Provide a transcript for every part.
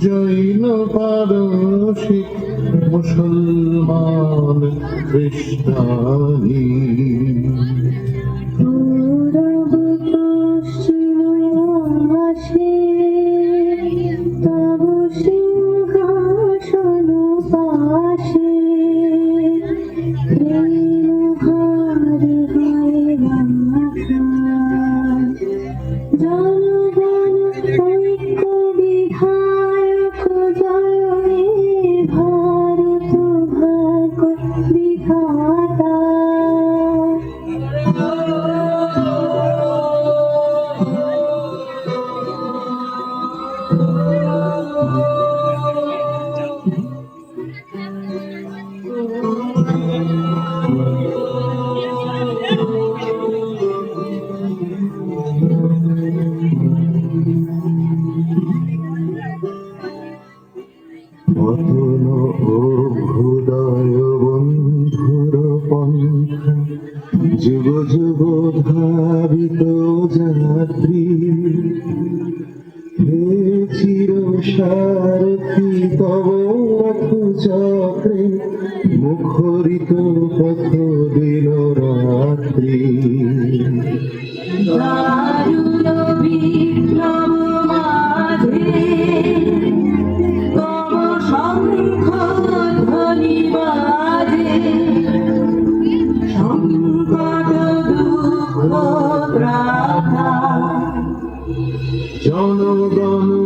জৈন পারসিক মুসলমান খ্রিস্টানী যুগ ভাবিত যাত্রী। হে চির সারথি তব চক্রে মুখরিত পথ দিল। জনগণ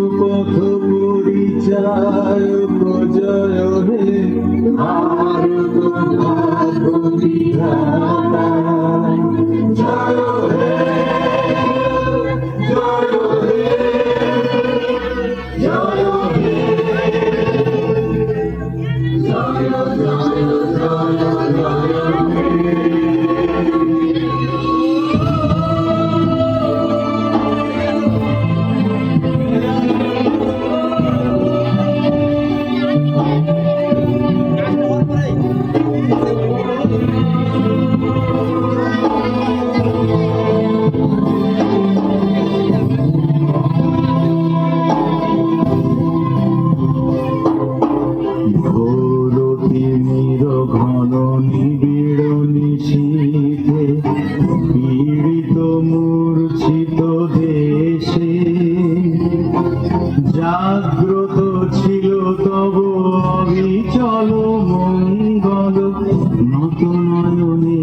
মূর্ছিত দেশে জাগ্রত ছিল তব অবিচল মঙ্গল নত নয়নে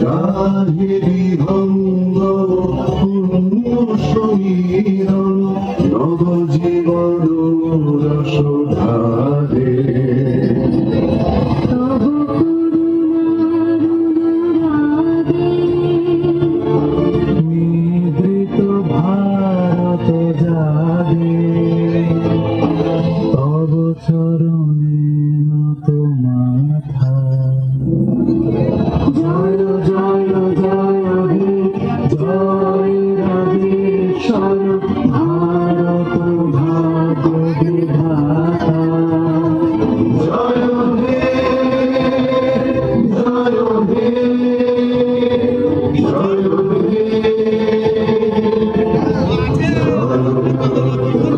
রাহে বিভঙ্গ করবো